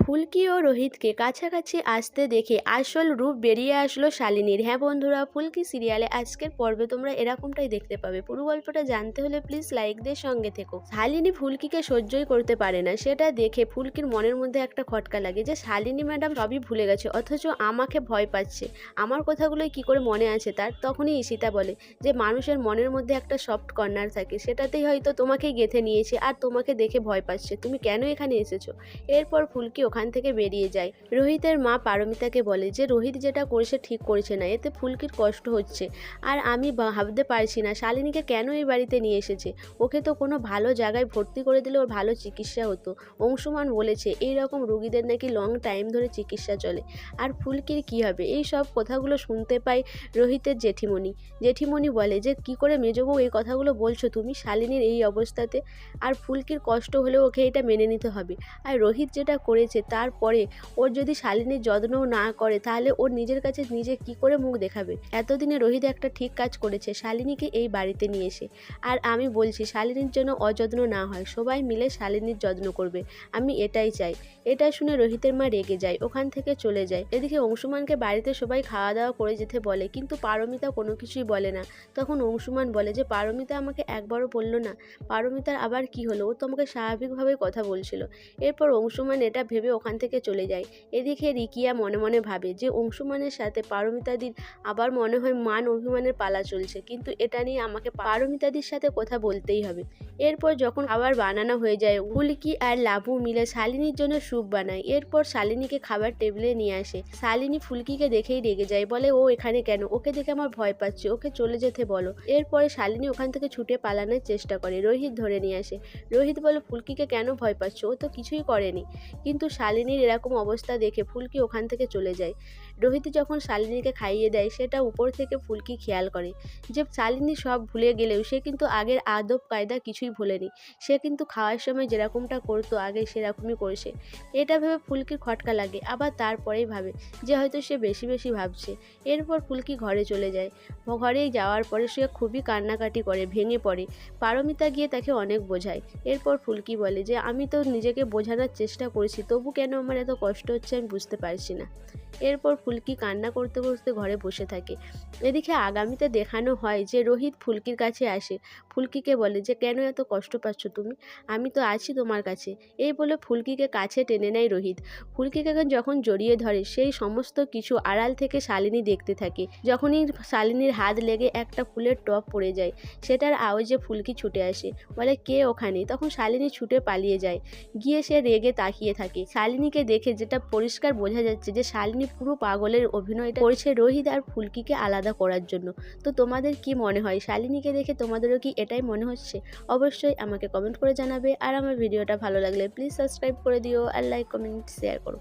ফুলকি ও রোহিতকে কাছাকাছি আসতে দেখে আসল রূপ বেরিয়ে আসলো শালিনীর। হ্যাঁ বন্ধুরা, ফুলকি সিরিয়ালে আজকের পর্বে তোমরা এরকমটাই দেখতে পাবে। পুরো গল্পটা জানতে হলে প্লিজ লাইক দিয়ে সঙ্গে থেকো। শালিনী ফুলকিকে সহ্যই করতে পারে না। সেটা দেখে ফুলকির মনের মধ্যে একটা খটকা লাগে যে, শালিনী ম্যাডাম সবই ভুলে গেছে, অথচ আমাকে ভয় পাচ্ছে। আমার কথাগুলোই কি করে মনে আছে? তার তখনই ঈশিতা বলে যে, মানুষের মনের মধ্যে একটা সফট কর্নার থাকে। সেটাতেই হয়তো তোমাকে গেঁথে নিয়েছে আর তোমাকে দেখে ভয় পাচ্ছে। তুমি কেন এখানে এসেছ? এরপর ফুলকি ওখান থেকে বেরিয়ে যায়। রোহিতের মা পারমিতাকে বলে যে, রোহিত যেটা করেছে ঠিক করেছে না, এতে ফুলকির কষ্ট হচ্ছে। আর আমি ভাবতে পারছি না, শালিনীকে কেন এই বাড়িতে নিয়ে এসেছে? ওকে তো কোনো ভালো জায়গায় ভর্তি করে দিলে ওর ভালো চিকিৎসা হতো। অংশুমান বলেছে, এই রকম রুগীদের নাকি লং টাইম ধরে চিকিৎসা চলে। আর ফুলকির কী হবে? এই সব কথাগুলো শুনতে পাই রোহিতের জেঠিমণি। জেঠিমণি বলে যে, কি করে মেজবউ এই কথাগুলো বলছো তুমি শালিনীর এই অবস্থাতে? আর ফুলকির কষ্ট হলেও ওকে এটা মেনে নিতে হবে। আর রোহিত যেটা করেছে তারপরে ওর যদি শালিনীর যত্নও না করে, তাহলে ওর নিজের কাছে নিজে কি করে মুখ দেখাবে? এতদিনে রোহিত একটা ঠিক কাজ করেছে, শালিনীকে এই বাড়িতে নিয়ে এসে। আর আমি বলছি, শালিনীর জন্য অযত্ন না হয়, সবাই মিলে শালিনীর যত্ন করবে, আমি এটাই চাই। এটা শুনে রোহিতের মা রেগে যায়, ওখান থেকে চলে যায়। এদিকে অংশুমানকে বাড়িতে সবাই খাওয়া দাওয়া করে যেতে বলে, কিন্তু পারমিতা কোনো কিছুই বলে না। তখন অংশুমান বলে যে, পারমিতা আমাকে একবারও বলল না। পারমিতার আবার কি হলো? ও তো আমাকে স্বাভাবিকভাবে কথা বলছিল। এরপর অংশুমান এটা ভেবে ওখান থেকে চলে যায়। এদিকে রিকিয়া মনে মনে ভাবে যে, অংশুমানের সাথে পারমিতাদির আবার মনে হয় মান অভিমানের পালা চলছে। কিন্তু এটা নিয়ে আমাকে পারমিতাদির সাথে কথা বলতেই হবে। এরপর যখন আবার বানানো হয়ে যায়, হুলকি আর লাভু মিলে শালিনীর জন্য স্যুপ বানায়। এরপর শালিনীকে খাবার টেবিলে নিয়ে আসে। শালিনী ফুলকিকে দেখেই রেগে যায়, বলে, ও এখানে কেন? ওকে দেখে আমার ভয় পাচ্ছে। ওকে চলে যেতে বলো। এরপরে শালিনী ওখান থেকে ছুটে পালানোর চেষ্টা করে। রোহিত ধরে নিয়ে আসে। রোহিত বলে, ফুলকিকে কেন ভয় পাচ্ছ? ও তো কিছুই করেনি। কিন্তু শালিনীর এরকম অবস্থা দেখে ফুলকি ওখান থেকে চলে যায়। রোহিত যখন শালিনীকে খাইয়ে দেয়, সেটা উপর থেকে ফুলকি খেয়াল করে যে শালিনী সব ভুলে গেলেও সে কিন্তু আগের আদব কায়দা কিছুই ভুলেনি। সে কিন্তু খাওয়ার সময় যেরকমটা করতো, আগে সেরকমই করেছে। এটা ভেবে ফুলকির খটকা লাগে, আবার তারপরেই ভাবে যে হয়তো সে বেশি বেশি ভাবছে। এরপর ফুলকি ঘরে চলে যায়। ঘরে যাওয়ার পরে সে খুবই কান্নাকাটি করে, ভেঙে পড়ে। পারমিতা গিয়ে তাকে অনেক বোঝায়। এরপর ফুলকি বলে যে, আমি তো নিজেকে বোঝানোর চেষ্টা করেছি তবু কেন আমার এত কষ্ট হচ্ছে আমি বুঝতে পারছি না। এরপর ফুলকি কান্না করতে করতে ঘরে বসে থাকে। এদিকে আগামীতে দেখানো হয় যে রোহিত ফুলকির কাছে আসে। ফুলকিকে বলে যে, কেন এত কষ্ট পাচ্ছ তুমি? আমি তো আছি তোমার কাছে। এই বলে ফুলকিকে কাছে টেনে নেয় রোহিত। ফুলকিকে যখন জড়িয়ে ধরে, সেই সমস্ত কিছু আড়াল থেকে শালিনী দেখতে থাকে। যখনই শালিনীর হাত লেগে একটা ফুলের টপ পড়ে যায়, সেটার আওয়াজে ফুলকি ছুটে আসে। বলে, কে ওখানে? তখন শালিনী ছুটে পালিয়ে যায়। গিয়ে সে রেগে তাকিয়ে থাকে। শালিনীকে দেখে যেটা পরিষ্কার বোঝা যাচ্ছে যে শালিনী পুরো পাগলের অভিনয়টা করেছে রোহিত আর ফুলকিকে আলাদা করার জন্য। তো তোমাদের কি মনে হয়? শালিনীকে দেখে তোমাদেরও কি এটাই মনে হচ্ছে? অবশ্যই আমাকে কমেন্ট করে জানাবে। আর আমার ভিডিওটা ভালো লাগলে প্লিজ সাবস্ক্রাইব করে দিও আর লাইক কমেন্ট শেয়ার করো।